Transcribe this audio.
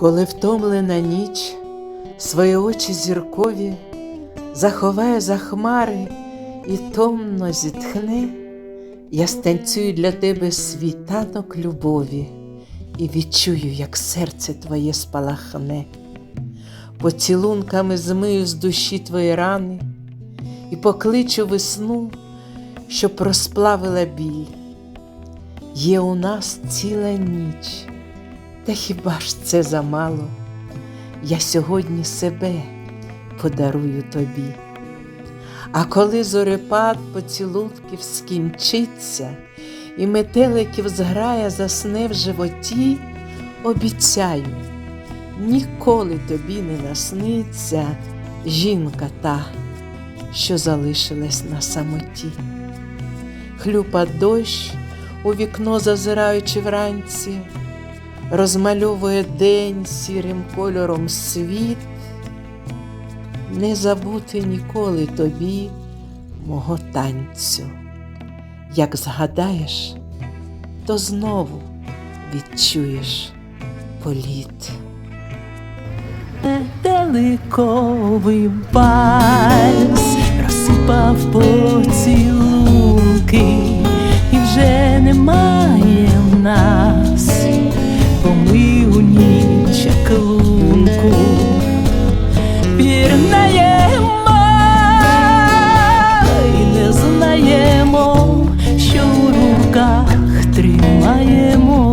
Коли втомлена ніч свої очі зіркові заховає за хмари і томно зітхне, я станцюю для тебе світанок любові і відчую, як серце твоє спалахне. Поцілунками змию з душі твої рани і покличу весну, щоб розплавила біль. Є у нас ціла ніч, та хіба ж це замало? Я сьогодні себе подарую тобі. А коли зорепад поцілунків скінчиться, і метеликів зграя засне в животі, обіцяю, ніколи тобі не насниться жінка та, що залишилась на самоті. Хлюпа дощ, у вікно зазираючи вранці, розмальовує день сірим кольором світ, не забути ніколи тобі мого танцю. Як згадаєш, то знову відчуєш політ. Метеликовий вальс розсипав поцілунки пірнаємо і не знаємо, що в руках тримаємо.